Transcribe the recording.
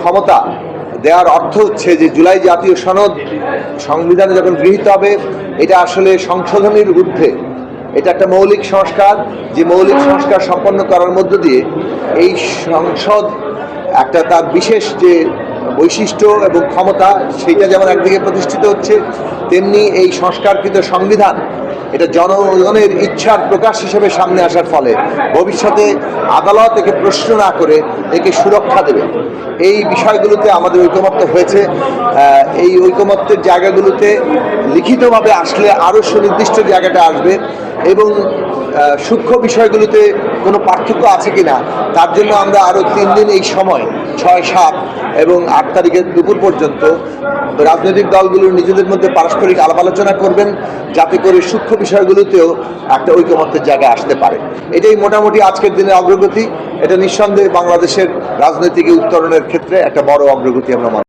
ক্ষমতা দেওয়ার অর্থ হচ্ছে যে জুলাই জাতীয় সনদ সংবিধানে যখন গৃহীত হবে, এটা আসলে সংশোধনীর ঊর্ধ্বে। এটা একটা মৌলিক সংস্কার। যে মৌলিক সংস্কার সম্পন্ন করার মধ্য দিয়ে এই সংসদ একটা তার বিশেষ যে বৈশিষ্ট্য এবং ক্ষমতা সেইটা যেমন একদিকে প্রতিষ্ঠিত হচ্ছে, তেমনি এই সংস্কারকৃত সংবিধান এটা জনগণের ইচ্ছার প্রকাশ হিসেবে সামনে আসার ফলে ভবিষ্যতে আদালত একে প্রশ্ন না করে একে সুরক্ষা দেবে। এই বিষয়গুলোতে আমাদের ঐকমত্য হয়েছে। এই ঐকমত্যের জায়গাগুলোতে লিখিতভাবে আসলে আরও সুনির্দিষ্ট জায়গাটা আসবে এবং সূক্ষ্ম বিষয়গুলোতে কোনো পার্থক্য আছে কিনা, তার জন্য আমরা আরও তিন দিন এই সময়, ছয়, সাত এবং আট তারিখের দুপুর পর্যন্ত রাজনৈতিক দলগুলো নিজেদের মধ্যে পারস্পরিক আলাপ আলোচনা করবেন যাতে করে সূক্ষ্ম বিষয়গুলোতেও একটা ঐকমত্যের জায়গায় আসতে পারে। এটাই মোটামুটি আজকের দিনের অগ্রগতি। এটা নিঃসন্দেহে বাংলাদেশের রাজনৈতিক উত্তরণের ক্ষেত্রে একটা বড় অগ্রগতি আমরা